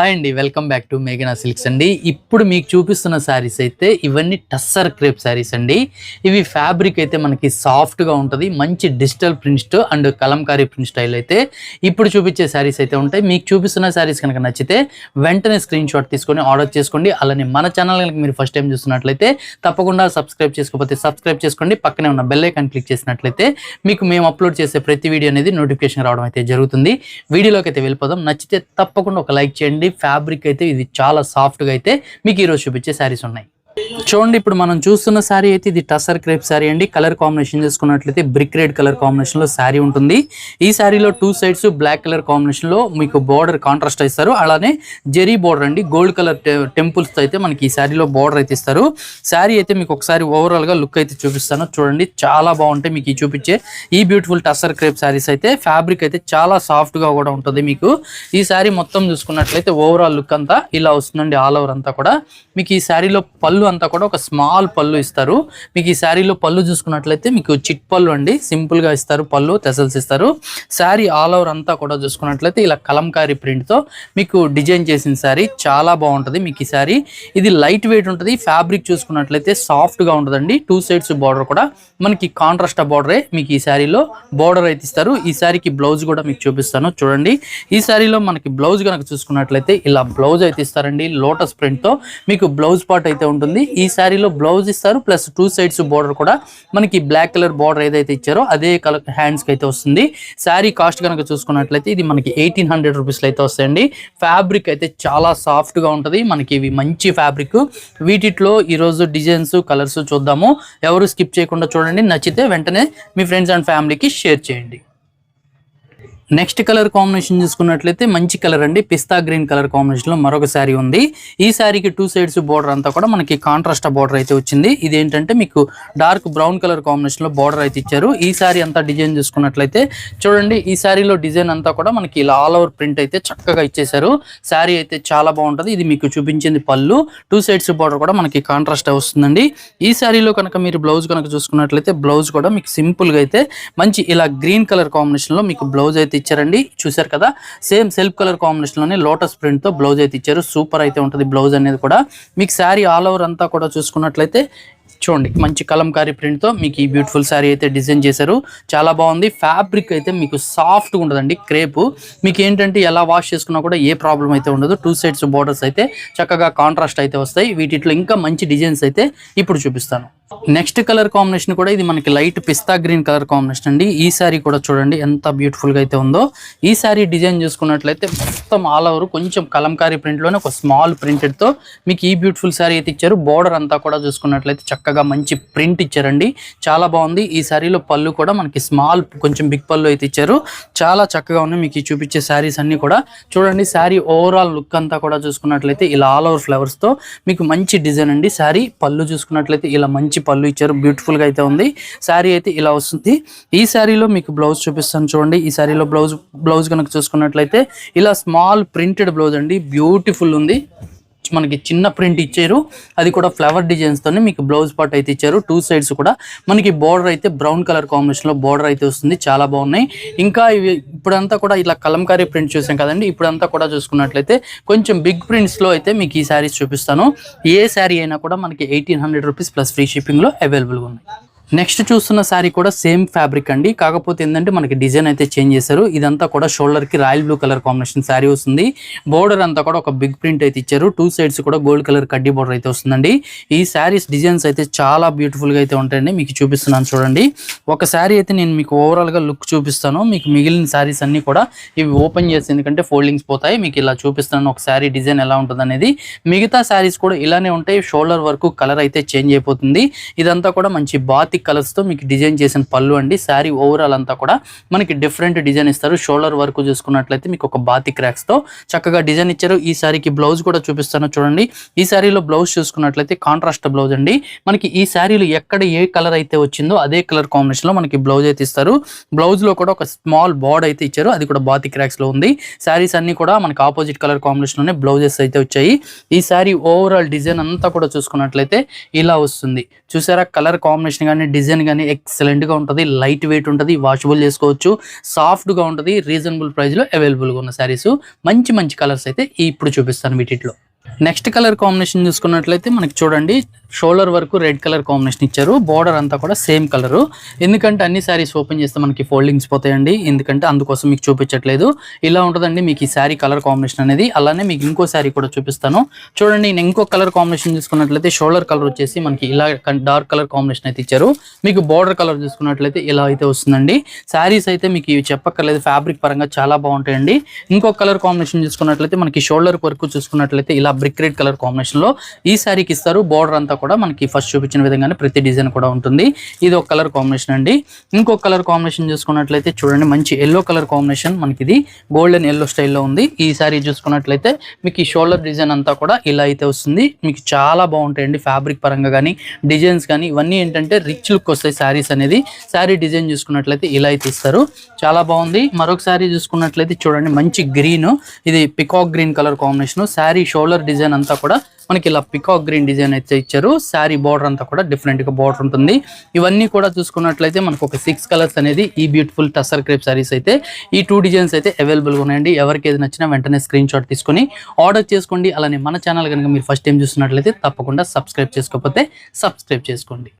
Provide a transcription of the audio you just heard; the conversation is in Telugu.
హాయ్ అండి వెల్కమ్ బ్యాక్ టు మేఘనా సిల్క్స్ అండి. ఇప్పుడు మీకు చూపిస్తున్న శారీస్ అయితే ఇవన్నీ టస్సర్ క్రేప్ శారీస్ అండి. ఇవి ఫ్యాబ్రిక్ అయితే మనకి సాఫ్ట్గా ఉంటుంది మంచి digital print and Kalamkari print style అయితే ఇప్పుడు చూపించే శారీస్ అయితే ఉంటాయి. మీకు చూపిస్తున్న శారీస్ కనుక నచ్చితే వెంటనే స్క్రీన్ షాట్ తీసుకొని ఆర్డర్ చేసుకోండి. అలానే మన ఛానల్ కనుక మీరు ఫస్ట్ టైం చూస్తున్నట్లయితే తప్పకుండా సబ్స్క్రైబ్ చేసుకోకపోతే సబ్స్క్రైబ్ చేసుకోండి. పక్కనే ఉన్న బెల్ ఐకాన్ క్లిక్ చేసినట్లయితే మీకు మేము అప్లోడ్ చేసే ప్రతి వీడియో అనేది నోటిఫికేషన్ రావడం అయితే జరుగుతుంది. వీడియోలోకి అయితే వెళ్ళిపోదాం. నచ్చితే తప్పకుండా ఒక లైక్ చేయండి. ఫ్యాబ్రిక్ అయితే ఇది చాలా సాఫ్ట్గా అయితే మీకు ఈరోజు చూపించే శారీస్ ఉన్నాయి. చూడండి ఇప్పుడు మనం చూస్తున్న శారీ అయితే ఇది టసర్ క్రేప్ శారీ అండి. కలర్ కాంబినేషన్ చేసుకున్నట్లయితే బ్రిక్ రెడ్ కలర్ కాంబినేషన్లో శారీ ఉంటుంది. ఈ శారీలో టూ సైడ్స్ బ్లాక్ కలర్ కాంబినేషన్లో మీకు బోర్డర్ కాంట్రాస్ట్ ఇస్తారు. అలానే జెరీ బోర్డర్ అండి. గోల్డ్ కలర్ టెంపుల్స్ అయితే మనకి ఈ శారీలో బోర్డర్ అయితే ఇస్తారు. శారీ అయితే మీకు ఒకసారి ఓవరాల్గా లుక్ అయితే చూపిస్తాను. చూడండి చాలా బాగుంటాయి మీకు ఈ చూపించే ఈ బ్యూటిఫుల్ టసర్ క్రేప్ శారీస్ అయితే. ఫ్యాబ్రిక్ అయితే చాలా సాఫ్ట్గా కూడా ఉంటుంది మీకు. ఈ శారీ మొత్తం చూసుకున్నట్లయితే ఓవరాల్ లుక్ అంతా ఇలా వస్తుందండి ఆల్ ఓవర్ అంతా కూడా. మీకు ఈ శారీలో పళ్ళు అంతా కూడా ఒక స్మాల్ పళ్ళు ఇస్తారు. మీకు ఈ శారీలో పళ్ళు చూసుకున్నట్లయితే మీకు చిట్ పళ్ళు అండి. సింపుల్గా ఇస్తారు పళ్ళు తెసల్స్ ఇస్తారు. శారీ ఆల్ ఓవర్ అంతా కూడా చూసుకున్నట్లయితే ఇలా కలంకారీ ప్రింట్తో మీకు డిజైన్ చేసిన శారీ చాలా బాగుంటది మీకు ఈ శారీ. ఇది లైట్ వెయిట్ ఉంటుంది. ఫ్యాబ్రిక్ చూసుకున్నట్లయితే సాఫ్ట్గా ఉంటుందండి. టూ సైడ్స్ బార్డర్ కూడా. మనకి కాంట్రాస్ట్ బార్డరే మీకు ఈ శారీలో బార్డర్ అయితే ఇస్తారు. ఈ శారీకి బ్లౌజ్ కూడా మీకు చూపిస్తాను. చూడండి. ఈ శారీలో మనకి బ్లౌజ్ కనుక చూసుకున్నట్లయితే ఇలా బ్లౌజ్ అయితే ఇస్తారండి. లోటస్ ప్రింట్తో మీకు బ్లౌజ్ పార్ట్ అయితే ఉంటుంది. ఈ శారీలో బ్లౌజ్ ఇస్తారు. ప్లస్ టూ సైడ్స్ బార్డర్ కూడా మనకి బ్లాక్ కలర్ బార్డర్ ఏదైతే ఇచ్చారో అదే కలర్ హ్యాండ్స్కి అయితే వస్తుంది. శారీ కాస్ట్ కనుక చూసుకున్నట్లయితే ఇది మనకి ఎయిటీన్ హండ్రెడ్ రూపీస్లో అయితే వస్తాయండి. ఫ్యాబ్రిక్ అయితే చాలా సాఫ్ట్గా ఉంటుంది. మనకి ఇవి మంచి ఫ్యాబ్రిక్. వీటిలో ఈరోజు డిజైన్స్ కలర్స్ చూద్దాము. ఎవరు స్కిప్ చేయకుండా చూడండి. నచ్చితే వెంటనే మీ ఫ్రెండ్స్ అండ్ ఫ్యామిలీకి షేర్ చేయండి. నెక్స్ట్ కలర్ కాంబినేషన్ చూసుకున్నట్లయితే మంచి కలర్ అండి. పిస్తా గ్రీన్ కలర్ కాంబినేషన్లో మరొక శారీ ఉంది. ఈ శారీకి టూ సైడ్స్ బోర్డర్ అంతా కూడా మనకి కాంట్రాస్ట్ బార్డర్ అయితే వచ్చింది. ఇది ఏంటంటే మీకు డార్క్ బ్రౌన్ కలర్ కాంబినేషన్లో అయితే ఇచ్చారు. ఈ శారీ అంతా డిజైన్ చూసుకున్నట్లయితే చూడండి ఈ శారీలో డిజైన్ అంతా కూడా మనకి ఇలా ఆల్ ఓవర్ ప్రింట్ అయితే చక్కగా ఇచ్చేసారు శారీ అయితే చాలా బాగుంటది. ఇది మీకు చూపించింది పళ్ళు. టూ సైడ్స్ బోర్డర్ కూడా మనకి కాంట్రాస్ట్ వస్తుందండి. ఈ శారీలో కనుక మీరు బ్లౌజ్ కనుక చూసుకున్నట్లయితే బ్లౌజ్ కూడా మీకు సింపుల్గా అయితే మంచి ఇలా గ్రీన్ కలర్ కాంబినేషన్లో మీకు బ్లౌజ్ అయితే ఇచ్చారండి. చూసారు కదా? సేమ్ సెల్ఫ్ కలర్ కాంబినేషన్లోనే లోటస్ ప్రింట్తో బ్లౌజ్ అయితే ఇచ్చారు. సూపర్ అయితే ఉంటుంది బ్లౌజ్ అనేది కూడా. మీకు శారీ ఆల్ ఓవర్ అంతా కూడా చూసుకున్నట్లయితే చూడండి మంచి కలంకారీ ప్రింట్తో మీకు ఈ బ్యూటిఫుల్ శారీ అయితే డిజైన్ చేశారు. చాలా బాగుంది. ఫ్యాబ్రిక్ అయితే మీకు సాఫ్ట్గా ఉంటుందండి క్రేపు మీకు ఏంటంటే ఎలా వాష్ చేసుకున్నా కూడా ఏ ప్రాబ్లం అయితే ఉండదు. టూ సైడ్స్ బోర్డర్స్ అయితే చక్కగా కాంట్రాస్ట్ అయితే వస్తాయి. వీటిలో ఇంకా మంచి డిజైన్స్ అయితే ఇప్పుడు చూపిస్తాను. నెక్స్ట్ కలర్ కాంబినేషన్ కూడా ఇది మనకి light pista green colour combination అండి. ఈ శారీ కూడా చూడండి ఎంత బ్యూటిఫుల్గా అయితే ఉందో. ఈ శారీ డిజైన్ చూసుకున్నట్లయితే మొత్తం ఆల్ ఓవర్ కొంచెం కలంకారీ ప్రింట్లోనే ఒక స్మాల్ ప్రింటెడ్తో మీకు ఈ బ్యూటిఫుల్ శారీ అయితే ఇచ్చారు. బోర్డర్ అంతా కూడా చూసుకున్నట్లయితే చక్కగా మంచి ప్రింట్ ఇచ్చారండి. చాలా బాగుంది. ఈ శారీలో పళ్ళు కూడా మనకి స్మాల్ కొంచెం బిగ్ పళ్ళు అయితే ఇచ్చారు. చాలా చక్కగా ఉన్నాయి. మీకు చూపించే శారీస్ అన్ని కూడా. చూడండి శారీ ఓవరాల్ లుక్ అంతా కూడా చూసుకున్నట్లయితే ఇలా ఆల్ ఓవర్ ఫ్లవర్స్తో మీకు మంచి డిజైన్ అండి. శారీ పళ్ళు చూసుకున్నట్లయితే ఇలా మంచి పళ్ళు ఇచ్చారు. బ్యూటిఫుల్గా అయితే ఉంది. శారీ అయితే ఇలా వస్తుంది. ఈ శారీలో మీకు బ్లౌజ్ చూపిస్తాను చూడండి. ఈ శారీలో బ్లౌజ్ బ్లౌజ్ కనుక చూసుకున్నట్లయితే ఇలా స్మాల్ ప్రింటెడ్ బ్లౌజ్ అండి. బ్యూటిఫుల్ ఉంది. మనకి చిన్న ప్రింట్ ఇచ్చారు. అది కూడా ఫ్లవర్ డిజైన్స్తోనే మీకు బ్లౌజ్ పార్ట్ అయితే ఇచ్చారు. టూ సైడ్స్ కూడా. మనకి బోర్డర్ అయితే బ్రౌన్ కలర్ కాంబినేషన్లో బార్డర్ అయితే వస్తుంది. చాలా బాగున్నాయి. ఇంకా ఇవి ఇప్పుడంతా కూడా ఇట్లా కలంకారీ ప్రింట్ చూసాం కదండి. ఇప్పుడంతా కూడా చూసుకున్నట్లయితే కొంచెం బిగ్ ప్రింట్స్లో అయితే మీకు ఈ శారీస్ చూపిస్తాను. ఏ శారీ అయినా కూడా మనకి eighteen hundred rupees plus free షిప్పింగ్లో అవైలబుల్గా ఉన్నాయి. నెక్స్ట్ చూస్తున్న శారీ కూడా సేమ్ ఫ్యాబ్రిక్ అండి. కాకపోతే ఏంటంటే మనకి డిజైన్ అయితే చేంజ్ చేశారు. ఇదంతా కూడా షోల్డర్కి royal blue colour combination sari వస్తుంది. బోర్డర్ అంతా కూడా ఒక బిగ్ ప్రింట్ అయితే ఇచ్చారు. టూ సైడ్స్ కూడా గోల్డ్ కలర్ కడ్డీ బోర్డర్ అయితే వస్తుందండి. ఈ శారీస్ డిజైన్స్ అయితే చాలా బ్యూటిఫుల్గా అయితే ఉంటాయండి. మీకు చూపిస్తున్నాను చూడండి. ఒక శారీ అయితే నేను మీకు ఓవరాల్గా లుక్ చూపిస్తాను. మీకు మిగిలిన శారీస్ అన్ని కూడా ఇవి ఓపెన్ చేసి ఎందుకంటే ఫోల్డింగ్స్ పోతాయి. మీకు ఇలా చూపిస్తున్నాను ఒక శారీ డిజైన్ ఎలా ఉంటుంది అనేది. మిగతా శారీస్ కూడా ఇలానే ఉంటాయి. షోల్డర్ వరకు కలర్ అయితే చేంజ్ అయిపోతుంది. ఇదంతా కూడా మంచి బాతిక్ కలర్స్తో మీకు డిజైన్ చేసిన పళ్ళు అండి. శారీ ఓవరాల్ అంతా కూడా మనకి డిఫరెంట్ డిజైన్ ఇస్తారు. షోల్డర్ వర్క్ చూసుకున్నట్లయితే మీకు ఒక బాతిక్ క్రాక్స్తో చక్కగా డిజైన్ ఇచ్చారు. ఈ శారీకి బ్లౌజ్ కూడా చూపిస్తాను చూడండి. ఈ శారీలో బ్లౌజ్ చూసుకున్నట్లయితే కాంట్రాస్ట్ బ్లౌజ్ అండి. మనకి ఈ శారీలు ఎక్కడ ఏ కలర్ అయితే వచ్చిందో అదే కలర్ కాంబినేషన్లో మనకి బ్లౌజ్ అయితే ఇస్తారు. బ్లౌజ్లో కూడా ఒక స్మాల్ బార్డ్ అయితే ఇచ్చారు. అది కూడా బాతి క్రాక్స్లో ఉంది. శారీస్ అన్ని కూడా మనకి ఆపోజిట్ కలర్ కాంబినేషన్లోనే బ్లౌజెస్ అయితే వచ్చాయి. ఈ శారీ ఓవరాల్ డిజైన్ అంతా కూడా చూసుకున్నట్లయితే ఇలా వస్తుంది. చూసారా? కలర్ కాంబినేషన్ కానీ డిజైన్ కానీ ఎక్సలెంట్గా ఉంటుంది లైట్ వెయిట్ ఉంటుంది వాషబుల్ చేసుకోవచ్చు సాఫ్ట్గా ఉంటుంది రీజనబుల్ ప్రైస్లో అవైలబుల్గా ఉన్న శారీస్. మంచి మంచి కలర్స్ అయితే ఇప్పుడు చూపిస్తాను వీటిలో నెక్స్ట్ కలర్ కాంబినేషన్ చూసుకున్నట్లయితే మనకి చూడండి షోల్డర్ వరకు రెడ్ కలర్ కాంబినేషన్ ఇచ్చారు. బార్డర్ అంతా కూడా సేమ్ కలర్. ఎందుకంటే అన్ని శారీస్ ఓపెన్ చేస్తే మనకి ఫోల్డింగ్స్ పోతాయండి. ఎందుకంటే అందుకోసం మీకు చూపించట్లేదు. ఇలా ఉంటుందండి మీకు ఈ శారీ కలర్ కాంబినేషన్ అనేది. అలానే మీకు ఇంకో శారీ కూడా చూపిస్తాను. చూడండి నేను ఇంకో కలర్ కాంబినేషన్ చూసుకున్నట్లయితే షోల్డర్ కలర్ వచ్చేసి మనకి ఇలా డార్క్ కలర్ కాంబినేషన్ అయితే ఇచ్చారు. మీకు బార్డర్ కలర్ చూసుకున్నట్లయితే ఇలా అయితే వస్తుందండి. శారీస్ అయితే మీకు ఇవి చెప్పక్కర్లేదు. ఫ్యాబ్రిక్ పరంగా చాలా బాగుంటాయండి. ఇంకో కలర్ కాంబినేషన్ చూసుకున్నట్లయితే మనకి షోల్డర్ వరకు చూసుకున్నట్లయితే ఇలా బ్రిక్ రెడ్ కలర్ కాంబినేషన్లో ఈ శారీకి ఇస్తారు. బార్డర్ అంతా కూడా మనకి ఫస్ట్ చూపించిన విధంగానే ప్రతి డిజైన్ కూడా ఉంటుంది. ఇది ఒక కలర్ కాంబినేషన్ అండి. ఇంకో కలర్ కాంబినేషన్ చూసుకున్నట్లయితే చూడండి మంచి ఎల్లో కలర్ కాంబినేషన్ మనకి ఇది గోల్డెన్ ఎల్లో స్టైల్లో ఉంది. ఈ సారీ చూసుకున్నట్లయితే మీకు ఈ షోల్డర్ డిజైన్ అంతా కూడా ఇలా అయితే వస్తుంది. మీకు చాలా బాగుంటాయండి ఫ్యాబ్రిక్ పరంగా కానీ డిజైన్స్ కానీ ఇవన్నీ ఏంటంటే రిచ్ లుక్ వస్తాయి శారీస్ అనేది. శారీ డిజైన్ చూసుకున్నట్లయితే ఇలా అయితే ఇస్తారు. చాలా బాగుంది. మరొక శారీ చూసుకున్నట్లయితే చూడండి మంచి గ్రీన్ ఇది peacock green colour combination sari shoulder design అంతా కూడా మనకి ఇలా పికాక్ గ్రీన్ డిజైన్ అయితే ఇచ్చారు. శారీ బార్డర్ అంతా కూడా డిఫరెంట్గా బార్డర్ ఉంటుంది. ఇవన్నీ కూడా చూసుకున్నట్లయితే మనకు ఒక సిక్స్ కలర్స్ అనేది ఈ బ్యూటిఫుల్ టసర్ క్రేప్ సారీస్ అయితే ఈ టూ డిజైన్స్ అయితే అవైలబుల్గా ఉన్నాయండి. ఎవరికి ఏది నచ్చినా వెంటనే స్క్రీన్ షాట్ తీసుకొని ఆర్డర్ చేసుకోండి. అలానే మన ఛానల్ కనుక మీరు ఫస్ట్ టైం చూస్తున్నట్లయితే తప్పకుండా సబ్స్క్రైబ్ చేసుకోకపోతే సబ్స్క్రైబ్ చేసుకోండి.